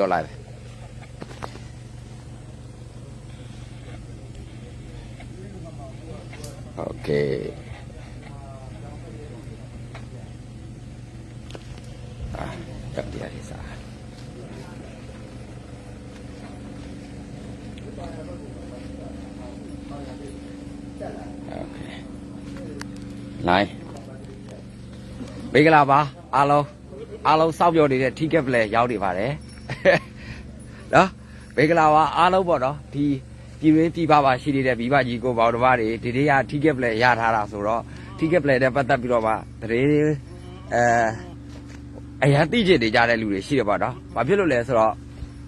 vô live ok. Ah đi dia desa dạ. Ok. này. Bây giờ là ba alo. Alo, sau vô đi thì cái lệ giao đi vào đấy. ล่မင်္ဂလာပါအားလုံးအားလုံးစောင့်ပြောနေတဲ့ ticket ပလဲရောက်နေပါတယ်နော်မင်္ဂလာပါအားလုံးပေါ့နော်ဒီပြည်ရင်းပြည်ပပါရှိနေတဲ့မိဘကြီးကိုပေါတော်ဘာတွေဒီနေ့က ticket ပလဲရထားတာဆိုတော့ ticket ပလဲနဲ့ပတ်သက်ပြီးတော့မှတရေအဲအရင်သိချင်နေကြတဲ့လူတွေရှိတယ်ပေါ့နော်ဘာဖြစ်လို့လဲဆိုတော့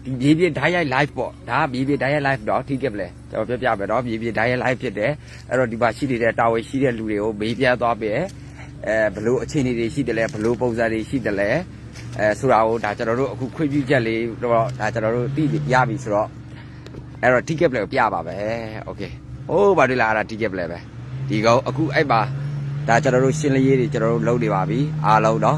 ဒီမြေပြင် diet live ပေါ့ဒါကမြေပြင် diet live တော့ ticket ပလဲကျွန်တော်ပြပြမယ်နော်မြေပြင် diet live ဖြစ်တယ်အဲ့တော့ဒီမှာရှိနေတဲ့တာဝန်ရှိတဲ့လူတွေကိုမေးပြသွားပြဲအဲဘလို့အခြေအနေတွေရှိတယ်လဲဘလို့ပုံစံတွေရှိတယ်လဲ အဲဆိုတာကိုဒါကျွန်တော်တို့အခုခွင့်ပြုချက်လေးတော့ဒါကျွန်တော်တို့သိပြီရပြီဆိုတော့အဲ့တော့ ticket ပလဲကိုပြပါပဲโอเคဟိုးဘာလို့လဲအဲ့ဒါ ticket ပလဲပဲဒီကောင်အခုအဲ့ပါဒါကျွန်တော်တို့ရှင်းလင်းရေးတွေကျွန်တော်တို့လုပ်နေပါပြီအားလုံးเนาะ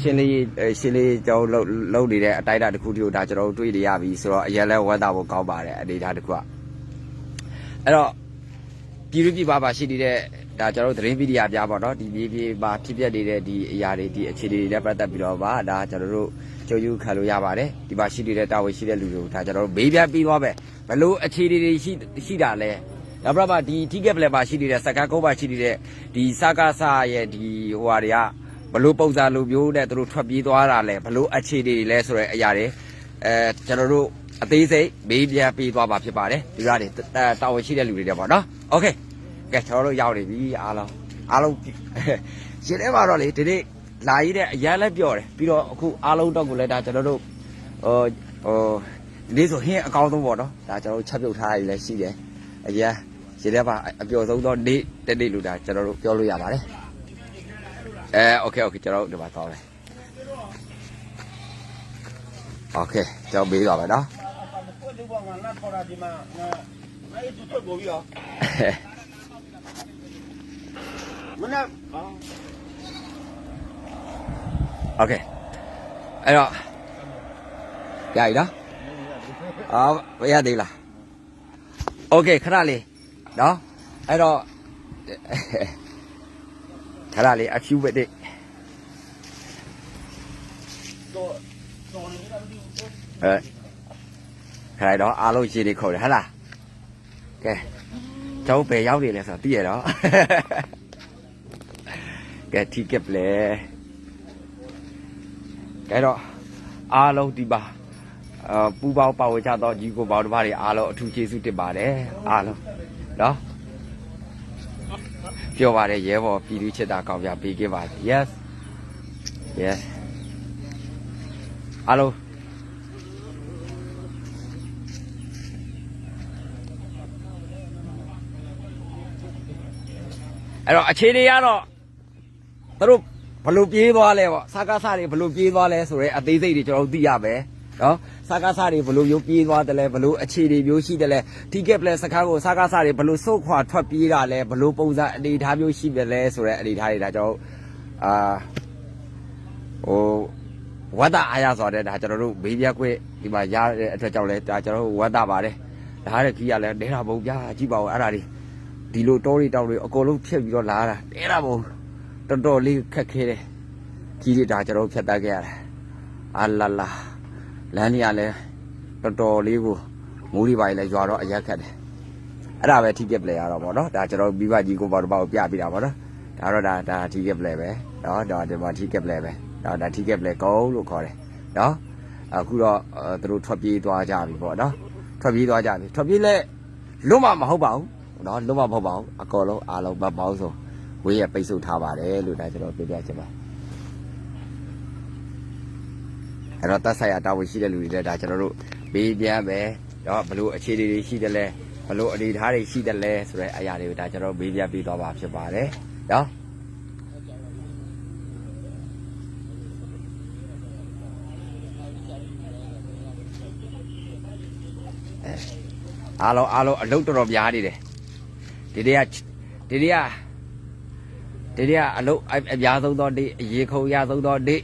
ရှင်းလင်းရေးအဲရှင်းလင်းရေးကျွန်တော်တို့လုပ်လုပ်နေတဲ့အတိုင်းအတာတစ်ခုတည်းကိုဒါကျွန်တော်တို့တွေ့နေရပြီဆိုတော့အရင်လဲဝမ်းသာဖို့ကောင်းပါတယ်အနေဒါတစ်ခုကအဲ့တော့ ပြည်တွင်းပြည်ပပါရှိနေတဲ့ ဒါကျွန်တော်တို့သတင်းမီဒီယာပြပါတော့ဒီပြည်ပြည်ပါဖြစ်ပျက်နေတဲ့ဒီအရာတွေဒီအခြေအနေတွေနဲ့ပတ်သက်ပြီးတော့ပါဒါကျွန်တော်တို့ကြိုယူခံလို့ရပါတယ်ဒီပါရှိနေတဲ့တာဝန်ရှိတဲ့လူတွေကိုဒါကျွန်တော်တို့မေးပြပြီးသွားပဲဘလို့အခြေအနေတွေရှိရှိတာလဲနောက်ပြပါဒီ ticket plan ပါရှိနေတဲ့စကားကုန်းပါရှိနေတဲ့ဒီစကားဆာရဲ့ဒီဟိုဟာတွေကဘလို့ပုံစံလိုမျိုးနဲ့သူတို့ထွက်ပြေးသွားတာလဲဘလို့အခြေအနေတွေလဲဆိုတဲ့အရာတွေအဲကျွန်တော်တို့အသေးစိတ်မေးပြပြီးသွားပါဖြစ်ပါတယ်ဒီကနေတာဝန်ရှိတဲ့လူတွေတဲ့ပေါ့နော်โอเค ကဲကျွန်တော်တို့ရောက်နေပြီအားလုံးအားလုံးရှင်ထဲမှာတော့လေဒီနေ့လာရည်တဲ့အရန်လည်းပြောတယ်ပြီးတော့အခုအားလုံးတော့ကိုလည်းဒါကျွန်တော်တို့ဟိုဟိုဒီနေ့ဆိုဟင်းအကောင်းဆုံးပေါ့နော်ဒါကျွန်တော်တို့ချက်ပြုတ်ထားရည်လည်းရှိတယ်အရန်ရှင်ထဲမှာအပျော်ဆုံးသောနေ့တစ်နေ့လို့ဒါကျွန်တော်တို့ပြောလို့ရပါတယ်အဲโอเคโอเคကျွန်တော်တို့ဒီမှာသွားမယ်โอเคကျွန်တော်ပြီးသွားမယ်နော် Después de una gana por allí más, na na itu tu gobi ah. Mana? Ah. โอเคအဲ့တော့ရပြီနော်အော်မရသေးလားโอเคခဏလေးနော်အဲ့တော့ခဏလေးအဖြူပဲတဲ့ To to ni dah di. အဲခဏတော့အားလုံးရှင်းနေခေါ်တယ်ဟဟလားကဲကျောင်းပဲရောက်နေလဲဆိုတော့သိရတော့ ကဲ ticket လေကဲတော့အားလုံးဒီပါအပူပေါင်းပါဝင်ကြတော့ညီကိုပေါင်းတစ်ပါးတွေအားလုံးအထူးကျေးဇူးတင်ပါတယ်အားလုံးနော်ပြောပါတယ်ရဲဘော်ပြည်သူချစ်တာကောင်းပြပေးခဲ့ပါတယ် yes yes အားလုံးအဲ့တော့အခြေအနေကတော့ သူတို့ဘလို့ပြေးသွားလဲပေါ့စကားစတွေဘလို့ပြေးသွားလဲဆိုတော့အသေးစိတ်တွေကျွန်တော်တို့သိရမယ်နော်စကားစတွေဘလို့မျိုးပြေးသွားတယ်လဲဘလို့အခြေအနေမျိုးရှိတယ်လဲ ticket plan စကားကိုစကားစတွေဘလို့စုတ်ခွာထွက်ပြေးတာလဲဘလို့ပုံစံအနေအထားမျိုးရှိတယ်လဲဆိုတော့အနေအထားတွေဒါကျွန်တော်တို့အာဟိုဝတ်တာအားရဆိုတဲ့ဒါကျွန်တော်တို့ဘေးပြက်ခွေဒီမှာရတဲ့အတွက်ကြောင့်လဲဒါကျွန်တော်တို့ဝတ်တာပါတယ်ဒါတဲ့ခီးရလဲနဲတာပုံပြကြည့်ပါဦးအဲ့ဒါတွေဒီလိုတောတွေတောက်တွေအကုန်လုံးဖြတ်ပြီးတော့လာတာတဲတာပုံ တော်တော်လေးခက်ခဲတယ်ကြီးတွေဒါကျွန်တော်တို့ဖြတ်တတ်ခဲ့ရတယ်အာလာလာလမ်းကြီးကလည်းတော်တော်လေးကိုမိုးတွေပိုင်းလည်းရွာတော့အရက်ခက်တယ်အဲ့ဒါပဲထိပြက်ပလဲရတော့ဗောနော်ဒါကျွန်တော်မိဘကြီးကိုပေါ့တော့ပြပြတာဗောနော်ဒါတော့ဒါဒါထိပြက်ပလဲပဲနော်ဒါဒီမှာထိပြက်ပလဲပဲနော်ဒါထိပြက်ပလဲကုန်းလို့ခေါ်တယ်နော်အခုတော့သူတို့ထွက်ပြေးသွားကြပြီဗောနော်ထွက်ပြေးသွားကြပြီထွက်ပြေးလဲလွတ်မှမဟုတ်ပါဘူးနော်လုံးဝမဟုတ်ပါဘူးအကောလုံးအားလုံးမပေါင်းစုံ ဝေးရပိတ်ဆို့ထားပါတယ်လို့ဒါကျွန်တော်ပြောပြချင်ပါအဲ့တော့တက်ဆိုင်ရာတာဝန်ရှိတဲ့လူတွေလည်းဒါကျွန်တော်တို့ဘေးပြန်ပဲတော့ဘလို့အခြေအနေတွေရှိတယ်လဲဘလို့အနေအထားတွေရှိတယ်လဲဆိုတဲ့အရာတွေကိုဒါကျွန်တော်ဘေးပြန်ပြီးတော့ပါဖြစ်ပါတယ်နော်အားလုံးအားလုံးအလုပ်တော်တော်များနေတယ်ဒီတည်းကဒီတည်းက ဒီတည်းကအလုတ်အအများဆုံးသောနေ့အရေခုံရဆုံးသောနေ့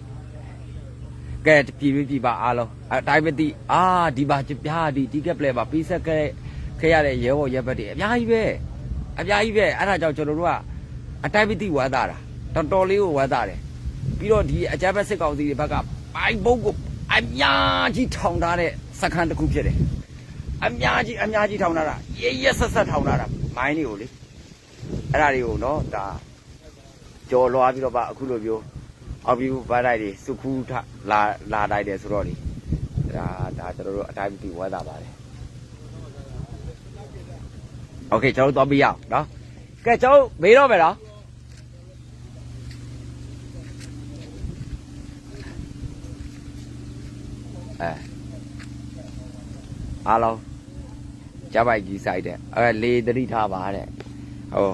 ကဲကဲပြည်ပြည်ပြည်ပါအားလုံးအတိုင်းမသိအာဒီပါကြပြားဒီဒီကက်ပလက်ပါပြီးဆက်ခဲ့ခဲ့ရတဲ့ရဲဘော်ရဲဘက်တွေအများကြီးပဲအများကြီးပဲအဲ့ဒါကြောင့်ကျွန်တော်တို့ကအတိုင်းမသိဝါသားတာတော်တော်လေးကိုဝါသားတယ်ပြီးတော့ဒီအကြမ်းဖက်စစ်ကောင်စီတွေဘက်ကပိုင်ဘုတ်ကိုအများကြီးထောင်ထားတဲ့စခန်းတစ်ခုဖြစ်တယ်အများကြီးအများကြီးထောင်ထားတာရရဆက်ဆက်ထောင်ထားတာမိုင်းတွေကိုလေအဲ့ဒါတွေကိုနော်ဒါ ကြော်လွားပြီးတော့ပါအခုလိုမျိုး အောက်ပြီးဘားတိုက်တွေစုခူးထလာလာတိုက်တယ်ဆိုတော့လေဒါဒါကျွန်တော်တို့အတိုင်းပြီးဝဲတာပါတယ်โอเคကျွန်တော်တို့တော့ပြီးရအောင်နော်ကဲကျွန်တော်မေးတော့မယ်နော်အဲအားလုံးကြပိုက်ကြီးဆိုင်တဲ့အဲလေတတိထားပါတဲ့ဟို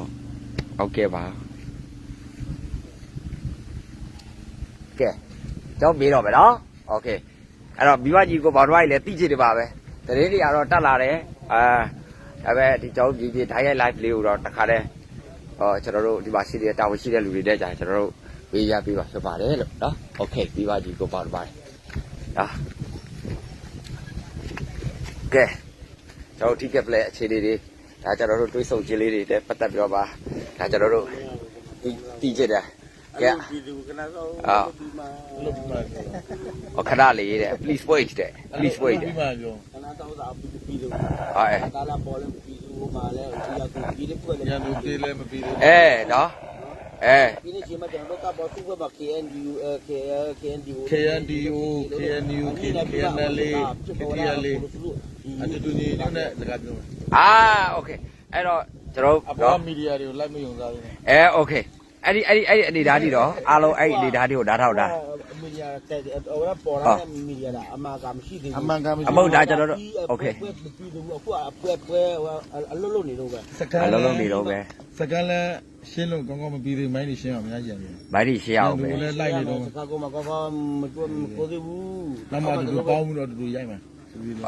โอเคပါ ကဲကျွန်တော်မေးတော့မယ်နော်โอเคအဲ့တော့မိဘကြီးကိုဘော်တော်ကြီးလည်းသိချင်တယ်ပါပဲတရင်တွေကတော့တက်လာတယ်အာဒါပေမဲ့ဒီကျွန်တော်ဒီဒီ diet live လေးကိုတော့တခါတည်းဟောကျွန်တော်တို့ဒီမှာရှိတဲ့တာဝန်ရှိတဲ့လူတွေတဲ့ကြာကျွန်တော်တို့ဝေးရပေးပါဖြစ်ပါတယ်လို့နော်โอเคမိဘကြီးကိုဘော်တော်ပါတယ်ဟာကဲကျွန်တော် ticket play အခြေအနေတွေဒါကျွန်တော်တို့တွေးဆုံခြင်းလေးတွေတက်ပတ်သက်ပြီးတော့ပါဒါကျွန်တော်တို့ဒီတီးကြတယ် ကဲဒီလူကနာတော့ဒီမှာလို့ဒီမှာဟောခဏလေးတဲ့ please wait တဲ့ please wait တဲ့ဒီမှာကြောခဏတော့သာပြီးလို့ဟာအဲဒါလာပေါ်လဲပြီးလို့ပါလဲဒီကကိုပြီးလို့ပြန်လဲပြန်လို့ပြီးလဲမပြီးလို့အဲနော်အဲ ini cuma jangan lupa bos juga bak KNDU KNDU KNDU KNDU KNL KTL အတူတူညီညွတ်တဲ့စကားပြောမှာအာ okay အဲ့တော့ကျွန်တော်တို့အပေါ်မီဒီယာတွေကိုလိုက်မယုံစားဘူးအဲ okay အဲ့ဒီအဲ့ဒီအဲ့ဒီအနေသားဒီတော့အားလုံးအဲ့ဒီအနေသားဒီကိုဓာတ်ထောက်တာ မီဒီယာတဲ့ဟိုကပေါ်လာတဲ့မီဒီယာအမှားကမရှိသေးဘူး အမှန်ကမရှိ အမဟုတ်ဒါကျွန်တော်တို့โอเค ပွဲပြီးလူအခုအပွဲပွဲအလုံးလုံးနေတော့ပဲ စကန် အလုံးလုံးနေတော့ပဲ စကန်လည်းရှင်းလို့ကောင်းကောင်းမပြီးသေးမိုင်းနေရှင်းအောင်များကြံတယ် မိုင်းဒီရှေ့အောင်ပဲ လည်းလိုက်နေတော့ စကားကောမကောကောမတွမကိုသေးဘူး နောက်မှတူတူပေါင်းပြီးတော့တူတူရိုက်မှာ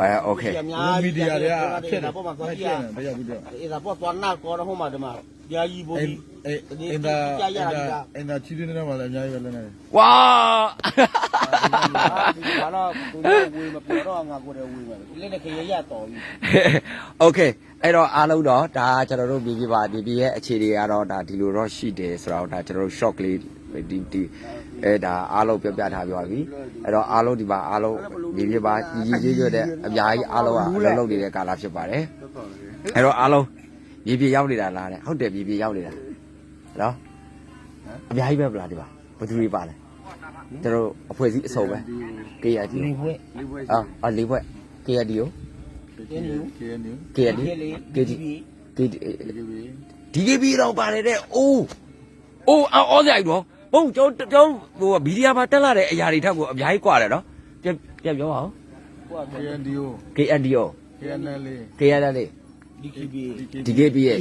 အဲโอเค မီဒီယာတွေကဖြစ်တယ်လိုက်ဖြစ်တယ်တရားပြီးတော့ အဲ့ဒါပေါ်သွားနာကောတော့ဟိုမှာဒီမှာယာယီဘိုး အဲ ကြီး အဲအင်တာအင်တာအင်တာချီးတဲ့နေရာမှာလည်းအများကြီးပဲလည်းနေတယ် ဝါ ဒီဘာလို့ကိုဝေးမပြောတော့ငါကိုယ်ဝေးမယ်ဒီလက်နဲ့ခရရတော်ပြီ โอเคအဲ့တော့အားလုံးတော့ဒါကျွန်တော်တို့ပြည်ပြပါဒီပြည်ရဲ့အခြေအနေကတော့ဒါဒီလိုတော့ရှိတယ်ဆိုတော့ဒါကျွန်တော်တို့ shock လေးဒီဒီ အဲဒါအားလုံးပြပြထားပြပါပြီအဲ့တော့အားလုံးဒီပါအားလုံးပြည်ပြပါကြီးကြီးရွရွတဲ့အများကြီးအားလုံးကအလုံးလုံးနေတဲ့ကာလဖြစ်ပါတယ်အဲ့တော့အားလုံးပြည်ပြရောက်နေတာလားတဲ့ဟုတ်တယ်ပြည်ပြရောက်နေတာနော်အများကြီးပဲဗလားဒီပါဘယ်သူတွေပါလဲကျွန်တော်တို့အဖွဲ့အစည်းအစုံပဲ KRD လေးဘွဲအာအာလေးဘွဲ KRD ကို KNU KRD ကေဒီ KD DKB တော့ပါတယ်တဲ့အိုးအိုးအော်စရိုက်တော့ ဟုတ်ကျွန်တော်ကျွန်တော်ဟိုဗီဒီယိုမှာတက်လာတဲ့အရာတွေထက်ကိုအများကြီးกว่าတယ်နော်ပြပြပြောပါဦး KNDO KNDO KNL KNL DKB DKB ရဲ့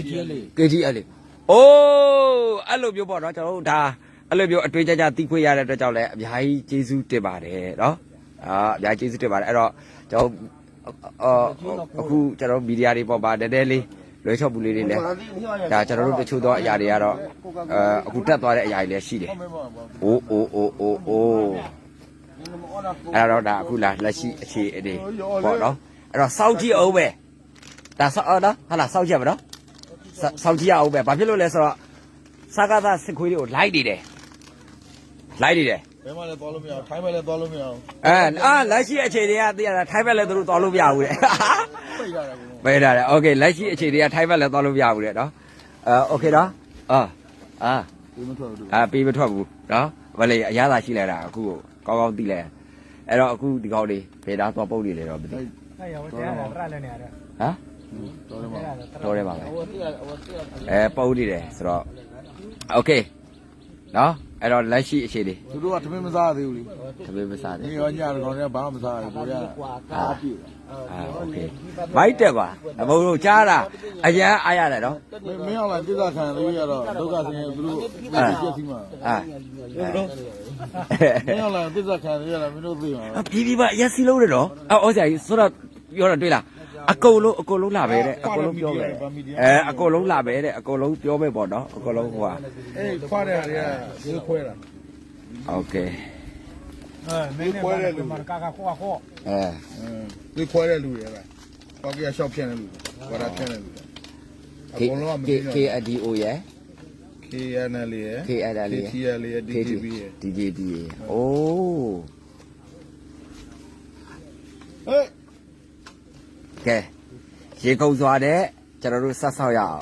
KGL အိုးအဲ့လိုမျိုးပေါ့နော်ကျွန်တော်တို့ဒါအဲ့လိုမျိုးအတွေ့အကြကြသိခွင့်ရတဲ့အတွက်ကြောင့်လည်းအများကြီးကျေးဇူးတင်ပါတယ်နော်အာအများကြီးကျေးဇူးတင်ပါတယ်အဲ့တော့ကျွန်တော်အော်အခုကျွန်တော်မီဒီယာတွေပေါ်မှာတည်းတည်းလေး လွှဲချော့ပူလေးတွေလည်းဒါကျွန်တော်တို့တချို့သောအရာတွေကတော့အဲအခုတက်သွားတဲ့အရာတွေလည်းရှိတယ်ဟုတ်မယ်ပေါ့။အိုးအိုးအိုးအိုးအိုးအဲ့တော့ဒါအခုလာလက်ရှိအခြေအနေပေါ့နော်။အဲ့တော့စောက်ကြည့်အောင်ပဲ။ဒါစောက်နော်ဟာလားစောက်ကြည့်ပါနော်။စောက်ကြည့်ရအောင်ပဲ။ဘာဖြစ်လို့လဲဆိုတော့စကားသားစစ်ခွေးတွေကိုလိုက်နေတယ်။လိုက်နေတယ် ဘယ်မှလည်းသွားလို့မရအောင်ထိုင်းဘက်လည်းသွားလို့မရအောင်အဲအာလက်ရှိအခြေတွေကသိရတာထိုင်းဘက်လည်းသူတို့သွားလို့မရဘူးတဲ့ပိတ်ရတာကိုပဲဒါလေโอเคလက်ရှိအခြေတွေကထိုင်းဘက်လည်းသွားလို့မရဘူးတဲ့နော်အဲโอเคနော်အာအာပြေးမထွက်ဘူးအာပြေးမထွက်ဘူးနော်ဗလေအရသာရှိလိုက်တာအခုကောင်းကောင်းသိလဲအဲ့တော့အခုဒီကောက်လေးဖေးသားသွားပုတ်နေလေတော့မသိအဲ့ရောတရားလာရလဲနေရတာဟမ်တော်တယ်ပါတော်တယ်ပါပဲအဲပုတ်နေတယ်ဆိုတော့โอเคနော် အဲ့တော့လက်ရှိအခြေအနေ သူတို့ကသမင်းမစားသေးဘူးလေ တပည့်မစား ဒီ သေး ရောညတော့ကောင်တွေကဘာမှမစားဘူးကိုရ ကွာကားပြီ အာโอเคမိုက်တက်ကွာအမတို့ကြားတာအရန်အားရတယ်နော် မင်းအောင်လာပြဿနာခံလို့ရတော့ဒုက္ခဆင်းရဲသူတို့ပြည့်စည်မှာ အာ မင်းအောင်လာပြဿနာခံလို့ရတော့မင်းတို့သိမှာ အပြီးပြီးပါရက်စီလုံးတယ်နော်အော်ဆရာကြီးဆိုတော့ပြောတော့တွေ့လား အကုန်လုံးအကုန်လုံးလာပဲတဲ့အကုန်လုံးပြောပဲအဲအကုန်လုံးလာပဲတဲ့အကုန်လုံးပြောပဲပေါ့နော်အကုန်လုံးဟိုဟာ အေးခွာတဲ့ဟာတွေကဒီခွဲတာ โอเค เออไม่เนี่ยมันกากาข้อข้อ အဲ အင်းဒီခွဲတဲ့လူတွေပဲပေါက်ကရရှော့ဖြန့်တဲ့လူတွေဝါဒဖြန့်တဲ့လူတွေအကုန်လုံးကမသိတော့ KADO ရဲ့ KNL ရဲ့ KNL ရဲ့ KTL ရဲ့ DGB ရဲ့ DJB ရဲ့အိုး ဟေး ကဲရေကုန်စွာတဲ့ကျွန်တော်တို့ဆက်ဆောက်ရအောင်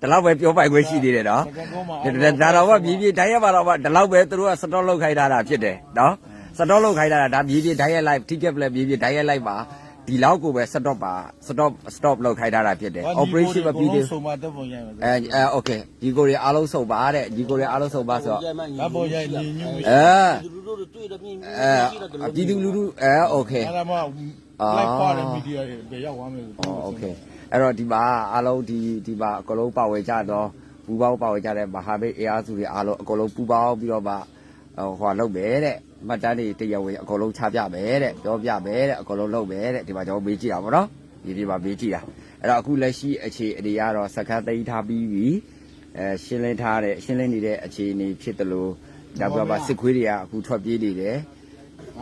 ဒီလောက်ပဲပြောပိုင်ခွင့်ရှိသေးတယ်နော်စကကုန်းမှာဒါတော့မှမြေပြေတိုင်းရပါတော့မှဒီလောက်ပဲသူတို့ကစတော့လောက်ခိုင်းထားတာဖြစ်တယ်နော်စတော့လောက်ခိုင်းထားတာဒါမြေပြေတိုင်းရ live ticket လည်းမြေပြေတိုင်းရ live ပါဒီလောက်ကိုပဲစတော့ပါစတော့ stop လောက်ခိုင်းထားတာဖြစ်တယ် operation မပြီးသေးဘူးဆုံးမတက်ပုံရိုက်မယ်အဲအဲ okay ဒီကိုတွေအားလုံးစုံပါတဲ့ဒီကိုတွေအားလုံးစုံပါဆိုတော့ဓာတ်ပုံရိုက်ညီညွတ်အဲလူလူတို့တွေ့တယ်မြင်အဲပြည်သူလူထုအဲ okay အဲ့ဒါမှ လိုက်ပါတဲ့မီဒီယာတွေပဲရောက်သွားမယ်ဆိုတော့ okay အဲ့တော့ဒီမှာအားလုံးဒီဒီမှာအကုန်လုံးပါဝင်ကြတော့ပူပေါင်းပါဝင်ကြတဲ့မဟာမိတ်အားစုတွေအားလုံးအကုန်လုံးပူပေါင်းပြီးတော့မှဟိုဟာလုပ်မယ်တဲ့မှတ်တမ်းတွေတရားဝင်အကုန်လုံးချပြမယ်တဲ့ပြောပြမယ်တဲ့အကုန်လုံးလုပ်မယ်တဲ့ဒီမှာကျွန်တော်မေးကြည့်တာပေါ့နော်ဒီဒီမှာမေးကြည့်တာအဲ့တော့အခုလက်ရှိအခြေအနေကတော့စကတ်သိမ်းထားပြီးပြီအဲရှင်းလင်းထားတဲ့ရှင်းလင်းနေတဲ့အခြေအနေဖြစ်တယ်လို့ဒါပြပါစစ်ခွေးတွေကအခုထွက်ပြေးနေတယ်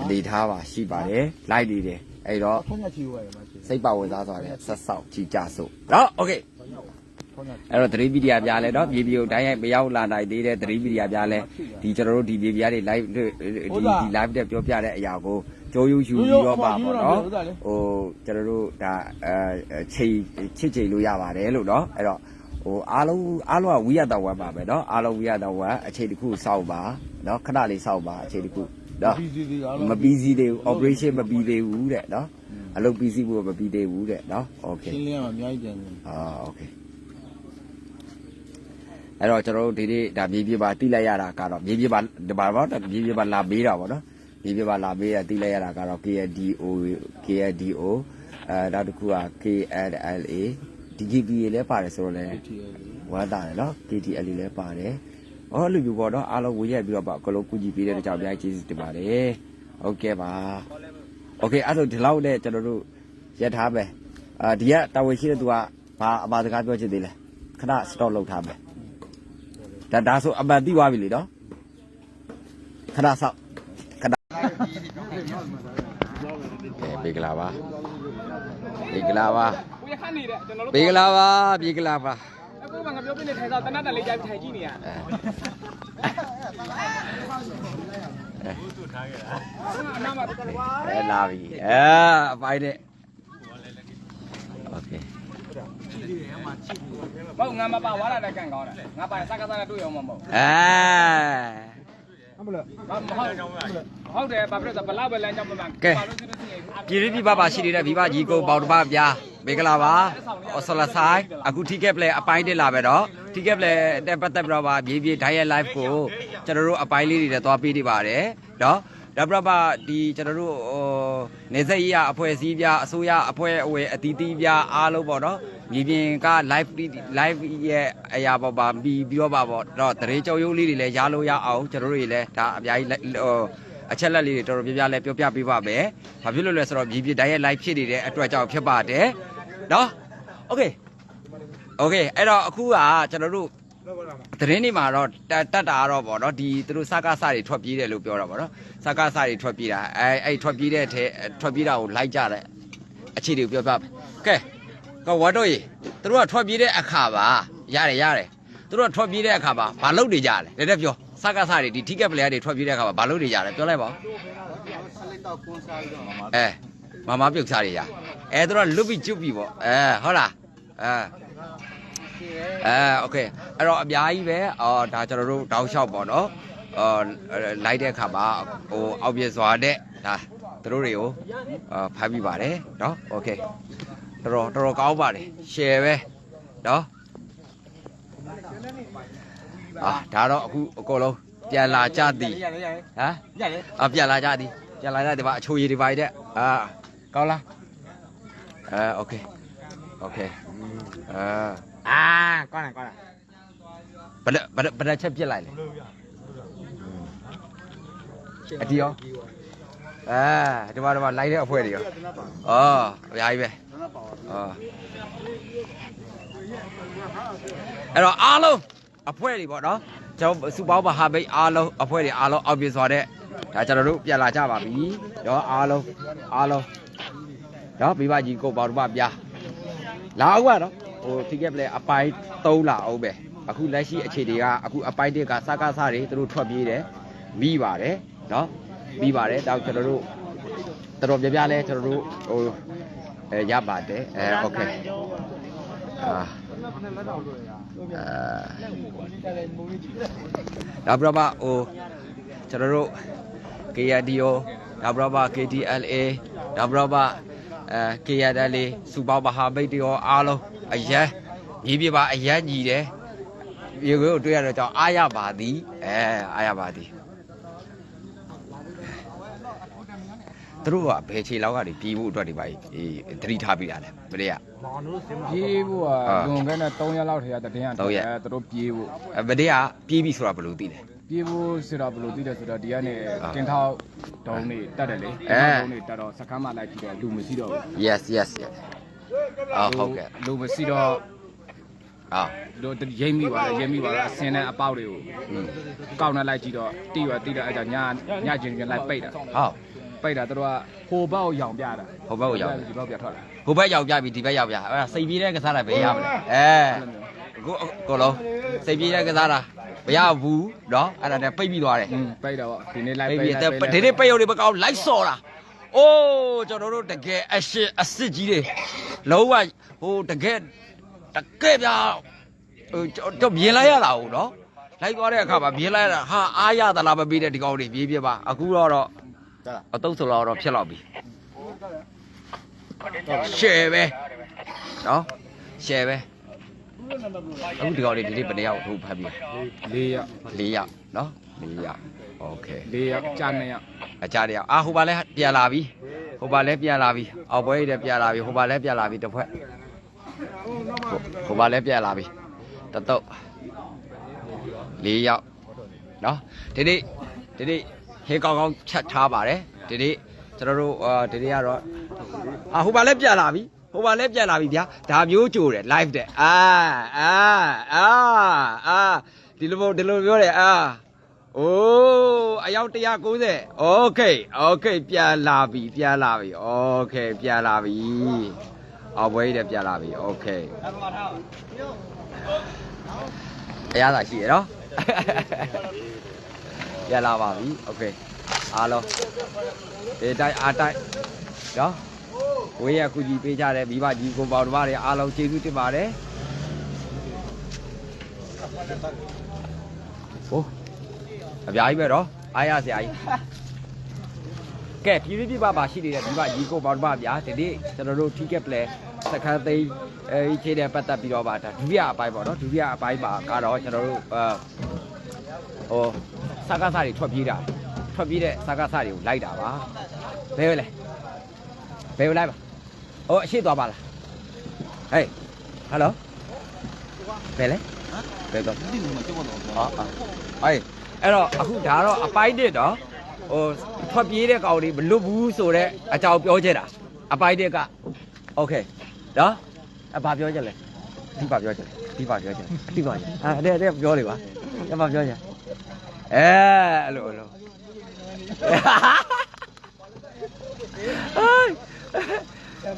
အနေထားပါရှိပါတယ်လိုက်နေတယ် အဲ့တော့ ဖုန်းရချီဝယ်ရမှာရှိ စိတ်ပါဝင်စားသွားတယ်ဆက်ဆောက်ကြည်ကြစို့เนาะโอเค ဖုန်းရ အဲ့တော့သတိပီဒီယာပြလဲเนาะမြေပြည်ကိုတိုင်းရိုက်မရောက်လာနိုင်သေးတဲ့သတိပီဒီယာပြလဲဒီကျွန်တော်တို့ဒီမြေပြည်တွေ live ဒီဒီ live တဲ့ပြောပြတဲ့အရာကိုကြိုးယူယူပြီးတော့ပါပေါ့เนาะဟိုကျွန်တော်တို့ဒါအဲချိန်ချစ်ချိန်လို့ရပါတယ်လို့เนาะအဲ့တော့ဟိုအားလုံးအားလုံးကဝိရတဝမ်ပါပဲเนาะအားလုံးဝိရတဝမ်အချိန်တစ်ခုစောက်ပါเนาะခဏလေးစောက်ပါအချိန်တစ်ခု နော်မပြီးစီးသေးဘူး operation မပြီးသေးဘူးတဲ့နော်အလုပ်ပြီးစီးဖို့မပြီးသေးဘူးတဲ့နော် okay ရှင်းလင်းရမှာအများကြီးကြံနေအာ okay အဲ့တော့ကျွန်တော်တို့ဒီနေ့ဒါမြေပြပါတိလိုက်ရတာကတော့မြေပြပါဒီပါပေါ့မြေပြပါလာမေးတာပေါ့နော်မြေပြပါလာမေးတာတိလိုက်ရတာကတော့ KDO KDO အဲနောက်တစ်ခုက KLA DGB လည်းပါတယ်ဆိုတော့လည်းဝမ်းတာတယ်နော် KDL လည်းပါတယ် အော်လူပြပေါ့နော်အားလုံးဝေရက်ပြီးတော့ပါအကလုံးကူညီပေးတဲ့ကြောင့်အများကြီးကျေးဇူးတင်ပါတယ်။ဟုတ်ကဲ့ပါ။ Okay အဲ့ဒါဒီလောက်နဲ့ကျွန်တော်တို့ရက်ထားမယ်။အာဒီကတာဝန်ရှိတဲ့သူကဘာအပါစကားပြောချင်သေးလဲ။ခဏ stop လုပ်ထားမယ်။ဒါဒါဆိုအမှန်သိသွားပြီလေနော်။ခဏဆောက်ခဏကဲဘေကလာပါဘေကလာပါကိုရခန့်နေတဲ့ကျွန်တော်တို့ဘေကလာပါဘေကလာပါအခုမှ ငါပြောပြနေထိုင်စားတနတ်တလေးကြိုက်ထိုင်ကြည့်နေရအနာမတော်ကွာ အဲလာပြီအဲအပိုင်းနဲ့โอเค မဟုတ်ငါမပါဝါလာတဲ့ကန်ကောင်းတာငါပါစကားစားနဲ့တွေ့အောင်မမဟုတ် အဲ ဟုတ်မလား မဟုတ်ဟုတ်တယ်ဘာဖြစ်လို့ဘလောက်ပဲလမ်းကြောင်းမှန်ပါလို့ရှိလို့ရှိရင် ပြည်ရည်ပြပပါရှိနေတဲ့မိဘကြီးကိုပေါတပပြား မေကလာပါအော်ဆလဆိုင်အခုထိကက်ပလေအပိုင်းတက်လာပဲတော့ထိကက်ပလေတက်ပတ်သက်ပြီးတော့ပါမြေပြေ diet live ကိုကျွန်တော်တို့အပိုင်းလေးတွေနဲ့သွားပေးနေပါတယ်နော်ဒါပြပဒီကျွန်တော်တို့ဟိုနေဆက်ရေးရအဖွဲ့အစည်းပြအစိုးရအဖွဲ့အဝယ်အတီးတီးပြအားလုံးပေါ့နော်မြေပြင်က live live ရဲ့အရာပေါ့ပါပြီးပြီးတော့ပါပေါ့တော့တရေကြော်ရုပ်လေးတွေလည်းရလို့ရအောင်ကျွန်တော်တို့တွေလည်းဒါအများကြီးဟိုအချက်လက်လေးတွေတော်တော်များများလဲပြောပြပေးပါမယ်။ဘာဖြစ်လို့လဲဆိုတော့မြေပြတိုင်းရဲ့ live ဖြစ်နေတဲ့အတွက်ကြောင့်ဖြစ်ပါတယ်။ နော်။ Okay ။ Okay အဲ့တော့အခုကကျွန်တော်တို့သတင်းတွေမှာတော့တက်တက်တာတော့ဗောနော်ဒီသူတို့စကားစတွေထွက်ပြေးတယ်လို့ပြောတာဗောနော်။စကားစတွေထွက်ပြေးတာအဲအဲ့ထွက်ပြေးတဲ့အထဲထွက်ပြေးတာကိုလိုက်ကြတဲ့အခြေတွေကိုပြောပြမယ်။ကဲကဝတ်တော့ရေသူတို့ကထွက်ပြေးတဲ့အခါပါရတယ်ရတယ်သူတို့ကထွက်ပြေးတဲ့အခါပါမလုပ်နေကြလဲတဲ့တဲ့ပြောစကားစတွေဒီ ticket player တွေထွက်ပြေးတဲ့အခါပါမလုပ်နေကြလဲပြောလိုက်ပါဦးဆက်လက်တော့ကွန်ဆာပြီးတော့မမအဲ မမပြုတ်စားတွေရအဲသူတို့လွတ်ပြီးကျွတ်ပြီးပေါ့အဲဟုတ်လားအဲအဲโอเคအဲ့တော့အများကြီးပဲအော်ဒါကျွန်တော်တို့တောက်လျှောက်ပေါ့နော်အော်လိုက်တဲ့အခါမှာဟိုအောက်ပြစွာတဲ့ဒါသူတို့တွေကိုအာဖမ်းပြီးပါတယ်နော်โอเคတော်တော်တော်တော်ကောင်းပါတယ် share ပဲနော်အာဒါတော့အခုအကုန်လုံးပြန်လာကြသည် ရတယ်ရတယ် ဟမ် ရတယ် အပြန်လာကြသည်ပြန်လာကြသည်ပါအချိုရည်တွေပါတဲ့အာ ကောင်းလားအဲโอเคโอเคအာ อ่าก้อนไหนก้อนไหน ဘယ်ဘယ်ဘယ်ချက်ပြစ်လိုက်လဲအတီရောအဲဒီမှာဒီမှာလိုက်တဲ့အဖွဲတွေရောဩအများကြီးပဲဩအဲ့တော့အားလုံးအဖွဲတွေပေါ့နော်ကျွန်တော်စူပေါင်းမဟာမိတ်အားလုံးအဖွဲတွေအားလုံးအောင်ပြစွာတဲ့ ဒါကျွန်တော်တို့ပြန်လာကြပါပြီတော့အားလုံးအားလုံး တော့မိဘကြီးကိုပေါ့တော့ပြလာအောင်ကတော့ဟိုထိကက်ပလဲအပိုင်း3လာအောင်ပဲအခုလက်ရှိအခြေတွေကအခုအပိုင်း1ကစကားစားတွေသူတို့ထွက်ပြေးတယ်မိပါတယ်နော်မိပါတယ်တောက်ကျွန်တော်တို့တော်တော်ပြပြလဲကျွန်တော်တို့ဟိုအဲရပါတယ်အဲโอเคအာအာဒါပြပါဟိုကျွန်တော်တို့ KRDO ဒါပြပါ KTLA ဒါပြပါ အဲ KRLA စူပါမဟာမိတ်တွေရောအားလုံးအရက်ညီပြပါအရက်ညီတယ်ဒီကိုတွေ့ရတော့ကြောင့်အားရပါသည်အဲအားရပါသည်သူတို့ကဘယ်ခြေလောက်ကနေပြေးဖို့အတွက်ဒီပါအေးသတိထားပြီးတာလဲမလေးကပြေးဖို့ကလွန်ခဲ့တဲ့3ရက်လောက်ထဲကတတင်းကသုံးရက်အဲသူတို့ပြေးဖို့အဲမလေးကပြေးပြီဆိုတာဘယ်လိုသိလဲ ပြေးဖို့ဆိုတော့ဘယ်လိုသိတယ်ဆိုတော့ဒီကနေအာကင်ထောက်တုံးနေတက်တယ်လေအဲတုံးနေတက်တော့စကမ်းမလိုက်ကြည့်တော့လူမရှိတော့ဘူး yes yes yes အော်ဟုတ်ကဲ့လူမရှိတော့အော် တို့ရိမ့်မိပါတယ်ရိမ့်မိပါတော့အစင်းနဲ့အပေါက်တွေကိုอืมကောက်နှက်လိုက်ကြည့်တော့တိရတိရအဲ့ကြောင့်ညညချင်းချင်းလိုက်ပိတ်တာဟုတ်ပိတ်တာတို့ကဟိုဘက်ကိုရောင်ပြတာဟိုဘက်ကိုရောက်ဒီဘက်ပြထွက်လာဟိုဘက်ရောက်ကြပြီဒီဘက်ရောက်ပြအဲ့ဒါစိတ်ပြေးတဲ့ကစားတာပဲရမလဲအဲကိုကိုလုံးစိတ်ပြေးတဲ့ကစားတာ မရဘူးเนาะအဲ့ဒါနဲ့ပိတ်ပြီးသွားတယ် อืมပိတ်တော့ဒီနေ့လိုက် ပိတ် ပိ ပြီး တ် တဲ့ လိုက် ဒီနေ့ပိတ်ရုံတွေမကောင်းလိုက်စော်တာအိုးကျွန်တော်တို့တကယ်အရှစ်အစ်စ်ကြီးတွေလုံးဝဟိုတကယ်တကယ်ပြဟိုတော့မြင်လိုက်ရတာဟုတ်เนาะလိုက်သွားတဲ့အခါမှာမြင်လိုက်ရတာဟာအားရသလားမပြီးတဲ့ဒီကောင်တွေပြေးပြပါအခုတော့တော့အတုပ်ဆိုတော့တော့ဖြစ်တော့ပြီရှယ်ပဲเนาะရှယ်ပဲ အခုဒီကောင်တွေဒီနေ့ဘယ်နှစ်ယောက်ထိုးဖမ်းပြီ လေးရက် ၄ယောက်နော်၄ယောက်โอเค လေးရက်ကြာနေရက် အကြတယောက်အာဟိုပါလဲပြန်လာပြီဟိုပါလဲပြန်လာပြီအောက်ပွဲတွေပြန်လာပြီဟိုပါလဲပြန်လာပြီတစ်ဖွဲ့ဟိုပါလဲပြန်လာပြီတတုတ်၄ယောက်နော်ဒီနေ့ဒီနေ့ဟေးကောင်းကောင်းချက်ထားပါတယ်ဒီနေ့ကျွန်တော်တို့အာဒီနေ့ကတော့အာဟိုပါလဲပြန်လာပြီ ဟိုပါလဲပြန်လာပြီဗျာဒါမျိုးကြိုတယ် live တဲ့အာအာအာအာဒီလိုဒီလိုပြောတယ်အာ โอ้အယောက်190โอเคโอเคပြန်လာပြီပြန်လာပြီโอเคပြန်လာပြီအော်ဘွေးတယ်ပြန်လာပြီโอเคအရသာရှိရနော်ပြန်လာပါပြီโอเคအားလုံးဒီတိုင်းအားတိုင်းနော် ဝေးရကူကြီးပေးကြတယ်မိဘကြီးကိုပေါတော်တွေအားလုံးကျေးဇူးတင်ပါတယ်ဟိုအများကြီးပဲတော့အားရစရာကြီးကဲပြပြပြပါပါရှိနေတဲ့ဒီမှာရီကိုပေါင်းပါဗျာဒီနေ့ကျွန်တော်တို့ ticket play စခန်းသိမ်းအဲခြေတဲ့ပတ်သက်ပြီးတော့ပါဒါဒုတိယအပိုင်းပေါ့နော်ဒုတိယအပိုင်းပါကတော့ကျွန်တော်တို့အဲဟိုစကားစားတွေထွက်ပြေးတာထွက်ပြေးတဲ့စကားစားတွေကိုလိုက်တာပါဘယ်လဲ ဘယ်လိုက်ပါဟိုအရှိသွားပါလားဟေးဟယ်လိုဘယ်လဲဘယ်တော့ ဒီမှာကျုပ်ကတော့ ဟာဟာအေးအဲ့တော့အခုဒါတော့အပိုင်းတစ်တော့ဟိုထွက်ပြေးတဲ့ကောင်တွေမလွတ်ဘူးဆိုတော့အကြောင်းပြောချင်တာအပိုင်းတစ်ကโอเคနော်အဘာပြောချင်လဲဒီပါပြောချင်ဒီပါပြောချင်ဒီပါအာတဲ့တဲ့ပြောလေပါအဘာပြောချင်အဲအဲ့လိုအဲ့လိုအေး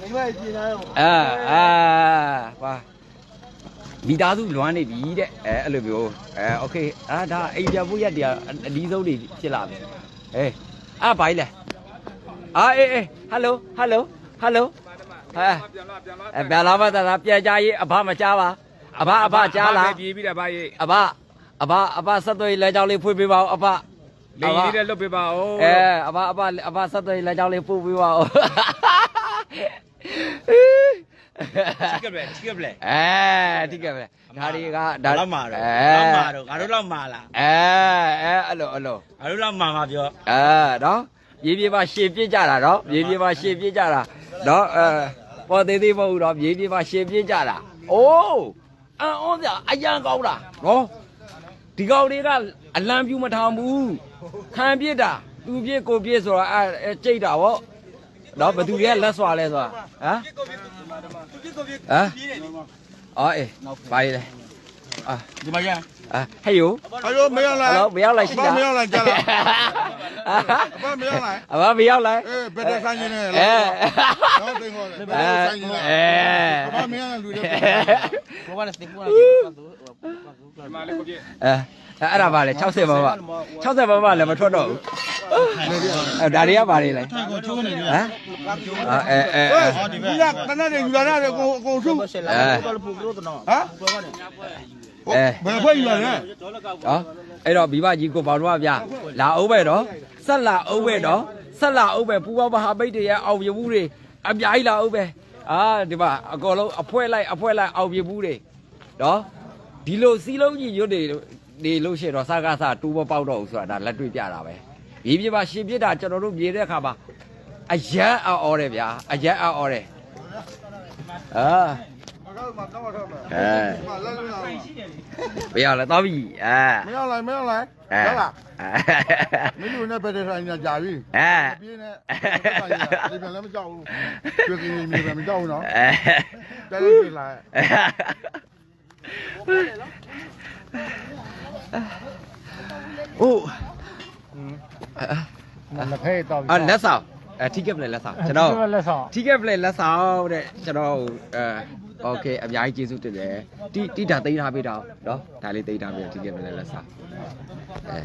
မိမကြီးနာရော အာအာပါမိသားစုလွမ်းနေပြီတဲ့အဲအဲ့လိုမျိုးအဲโอเคအာဒါအိမ်ပြဖို့ရက်တည်းအဒီဆုံးနေဖြစ်လာပြီအေးအာဘိုင်လဲအာအေးအေးဟယ်လိုဟယ်လိုဟယ်လိုဟာ ပြန်လာပြန်လာ အဲပြန်လာမသာသာပြန်ကြရေးအဘမကြားပါအဘအဘကြားလား ပြေးပြီးတယ်ဗျာရေး အဘအဘအဘဆက်သွယ်ရေးလမ်းကြောင်းလေးဖွင့်ပေးပါဦးအဘ လေးလေးနဲ့လွတ်ပေးပါဦးအဲအဘအဘအဘဆက်သွယ်ရေးလမ်းကြောင်းလေးပို့ပေးပါဦးချစ်ကပဲချစ်ကပဲအဲဒီကပဲဒါတွေကဒါလောက်မာတော့အဲလောက်မာတော့ငါတို့လောက်မာလားအဲအဲအဲ့လိုအဲ့လိုငါတို့လောက်မာမှာပြောအဲနော်မြေပြေပါရှေ့ပြစ်ကြတာနော်မြေပြေပါရှေ့ပြစ်ကြတာနော်အဲပေါ်သေးသေးမဟုတ်ဘူးနော်မြေပြေပါရှေ့ပြစ်ကြတာအိုးအန်အောစရာအရန်ကောင်းတာနော်ဒီကောင်တွေက အလံပြူမထောင်ဘူးခံပြစ်တာသူပြစ်ကိုပြစ်ဆိုတာအဲကြိတ်တာဗောနော်ဘသူတွေကလက်စွာလဲဆိုတာဟမ်ဟမ်အော်အေးပါရလေအာဒီမှာရအာဟေးယိုဟယ်လိုမရောက်လားဟယ်လိုမရောက်လိုက်ရှိလားမရောက်လိုက်ကြလားအအဖမရောက်လိုက်အဘမရောက်လိုက်အေးဘယ်တဲ့ဆိုင်နေလဲအဲတော့တင်ခေါ်တယ်ဘယ်တဲ့ဆိုင်နေလဲအဖမရောက်လူတွေဘောကလည်းစတင်ကူလာကြီးပတ်သူပတ်သူဒီမှာလေးကိုပြည့် အဲအဲ့ဒါပါလေ60ပါပါ60ပါပါလည်းမထွက်တော့ဘူးအဲဒါတွေကပါလေလေကိုချိုးနေပြီဟမ်အဲအဲအဲဒီကတနက်တွေယူလာတယ်ကိုကိုစုဘယ်ဆက်လာဘောကပူကလို့တော့ဟမ်ဘောကနေဘယ်ဖွဲ့ယူလာလဲနော်အဲ့တော့မိဘကြီးကိုပေါတော့ဗျာလာအောင်ပဲတော့ဆက်လာအောင်ပဲတော့ဆက်လာအောင်ပဲပူပေါမဟာမိတ်တွေရဲ့အောင်ပြမှုတွေအများကြီးလာအောင်ပဲအာဒီမှာအကောလုံးအဖွဲလိုက်အဖွဲလိုက်အောင်ပြမှုတွေနော်ဒီလိုစီလုံးကြီးရွတ်တွေ နေလို့ရှိရင်တော့စကားစတူမပေါက်တော့ဘူးဆိုတာဒါလက်တွေ့ပြတာပဲဒီပြပါရှင်ပြတာကျွန်တော်တို့မြင်တဲ့အခါမှာအယံအော်တယ်ဗျာအယံအော်တယ်အာမကောက်မတော့မအဲမလက်လုံးလာဘယ်ရလဲတော့ပြီအာမရောက်လိုက်မရောက်လိုက်အဲဟုတ်လားမင်းတို့နဲ့ဘယ်တဲ့ဆိုင်နေကြပြီအဲပြင်းနဲ့ဒီပြန်လည်းမကြောက်ဘူးကျွေးကင်းနေပြီမကြောက်ဘူးနော်အဲတဲလေးပြေးလာ โอ้ လက်ဖေးတော့ อ่ะလက်ဆောင်အဲထိကက်ပလက်လက်ဆောင်ကျွန်တော် လက်ဆောင် ထိကက်ပလက်လက်ဆောင်တဲ့ကျွန်တော်အဲโอเคအများကြီးကျေးဇူးတင်တယ်တိတိတာသိမ်းထားပေးတော့เนาะဒါလေးသိမ်းထားပေးထိကက်ပလက်လက်ဆောင်အဲ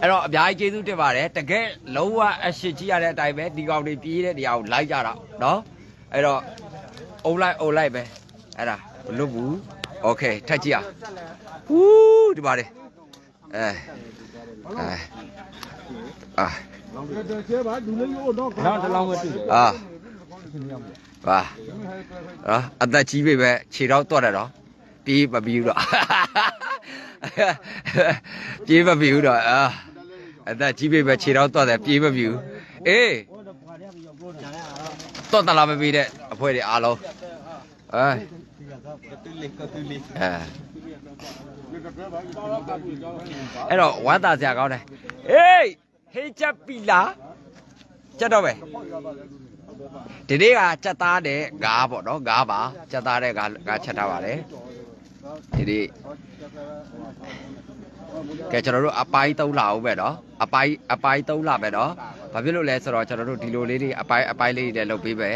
အဲ့တော့အများကြီးကျေးဇူးတင်ပါတယ်တကယ်လုံးဝအရှိကြီးရတဲ့အတိုင်းပဲဒီကောင်တွေပြေးတဲ့နေရာကိုလိုက်ကြတာเนาะအဲ့တော့အုံလိုက်အုံလိုက်ပဲအဲ့ဒါမလွတ်ဘူး โอเคထက်ကြည့်အောင်ဟူးဒီပါတယ်အဲအဲအာ နောက်တစ်လောင်းပဲတူတယ် အာပါအာအသက်ကြီးပြီပဲခြေတော့တွတ်တယ်တော့ပြေးမပြီးဘူးတော့ပြေးမပြီးဘူးတော့အာအသက်ကြီးပြီပဲခြေတော့တွတ်တယ်ပြေးမပြီးဘူးအေးတွတ်တလားမပြီးတဲ့အဖွဲတွေအားလုံးအဲ တူလေးကတူလေး အဲအဲ့တော့ဝမ်းသာစရာကောင်းတယ်ဟေးဟေးချက်ပီလာချက်တော့ပဲဒီနေ့ကချက်သားတဲ့ဂါးပေါ့နော်ဂါးပါချက်သားတဲ့ဂါးဂါးချက်ထားပါတယ်ဒီနေ့ကဲကျွန်တော်တို့အပိုင်း3လအောင်ပဲနော်အပိုင်းအပိုင်း3လပဲနော်ဘာဖြစ်လို့လဲဆိုတော့ကျွန်တော်တို့ဒီလိုလေးတွေအပိုင်းအပိုင်းလေးတွေလည်းလုပ်ပေးပဲ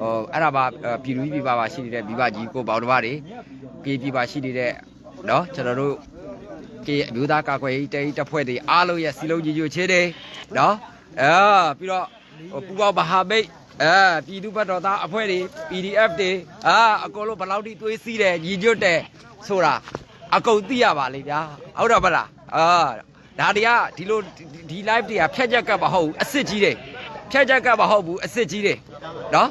ဟိုအဲ့ဒါပါပြည်သူပြည်ပါပါရှိနေတဲ့မိဘကြီးကိုပေါတော်ပါတွေပြည်ပြည်ပါရှိနေတဲ့เนาะကျွန်တော်တို့ကေအမျိုးသားကာကွယ်ရေးတေးတပ်ဖွဲ့တွေအားလုံးရဲ့စီလုံးကြီးညွတ်ချင်းတွေเนาะအာပြီးတော့ဟိုပူပေါမဟာမိတ်အာပြည်သူ့ဘက်တော်သားအဖွဲ့တွေ PDF တွေအာအကုန်လုံးဘယ်လောက်ထိတွေးစီးတယ်ညီညွတ်တယ်ဆိုတာအကုန်သိရပါလိမ့်ဗျာဟုတ်တော့ဗလားအာဒါတွေကဒီလိုဒီ live တွေကဖြတ်ချက်ကပ်မဟုတ်ဘူးအစ်စ်ကြီးတွေဖြတ်ချက်ကပ်မဟုတ်ဘူးအစ်စ်ကြီးတွေနော်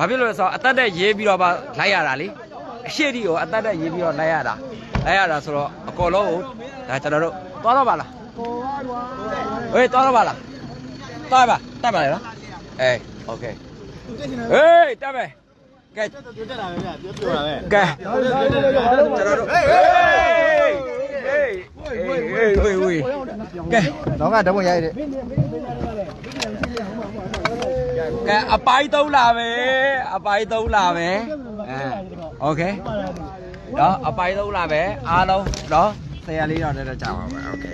ဘာဖြစ်လို့လဲဆိုတော့အသက်တဲ့ရေးပြီးတော့မှလိုက်ရတာလေအရှိတီကိုအသက်တဲ့ရေးပြီးတော့လိုက်ရတာလိုက်ရတာဆိုတော့အကုန်လုံးကိုဒါကျွန်တော်တို့သွားတော့ပါလားဟေးသွားတော့ပါလားသွားပါတက်ပါလေနော်အေးโอเคဟေးတက်မယ်ကဲ ပြောတက်တာပဲဗျပြောပြောတာပဲ ကဲကျွန်တော်တို့ဟေးဟေးဟေးဟေးဟေးဟေးကဲ တော့ကဓာတ်ပုံရိုက်တယ် ကဲအပိုင်းသုံးလာပဲအပိုင်းသုံးလာပဲအဲโอเคတော့အပိုင်းသုံးလာပဲအားလုံးတော့ဆရာလေးတော့လည်းတော့ကြာပါမယ်โอเค